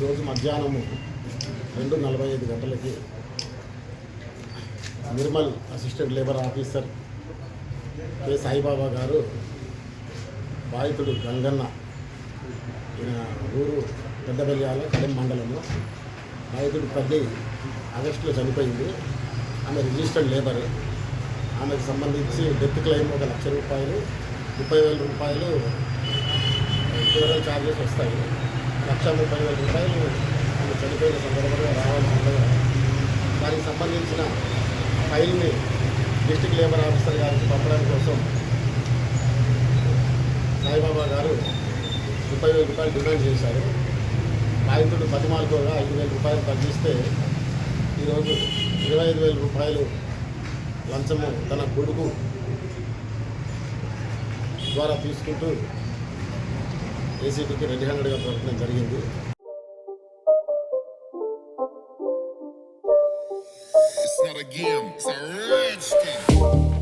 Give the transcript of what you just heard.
ఈరోజు మధ్యాహ్నము రెండు నలభై ఐదు గంటలకి Nirmal assistant labour officer K Saibaba గారు బాధితుడు గంగన్న ఈయన ఊరు పెద్దబెల్యాల కడెం మండలము. బాధితుడు పల్లి ఆగస్టులో చనిపోయింది. ఆమె రిజిస్టర్డ్ లేబర్. ఆమెకు సంబంధించి డెత్ క్లెయిమ్ ఒక లక్ష రూపాయలు ముప్పై వేల రూపాయలు ఫెడరల్ ఛార్జెస్ వస్తాయి. లక్ష ముప్పై వేల రూపాయలు ఆమె చనిపోయిన సందర్భంగా రావాల్సి ఉండగా దానికి సంబంధించిన ఫైల్ని డిస్టిక్ లేబర్ ఆఫీసర్ గారికి పంపడం కోసం సాయిబాబా గారు ముప్పై వేల రూపాయలు డిమాండ్ చేశారు. బాధితుడు బతిమాలుకోగా ఐదు వేల రూపాయలు తగ్గిస్తే ఈరోజు ఇరవై ఐదు వేల రూపాయలు లంచము తన కొడుకు ద్వారా తీసుకుంటూ ఏసీబీకి రెడ్ హ్యాండెడ్గా దొరకడం జరిగింది It's not a game, it's a rage game.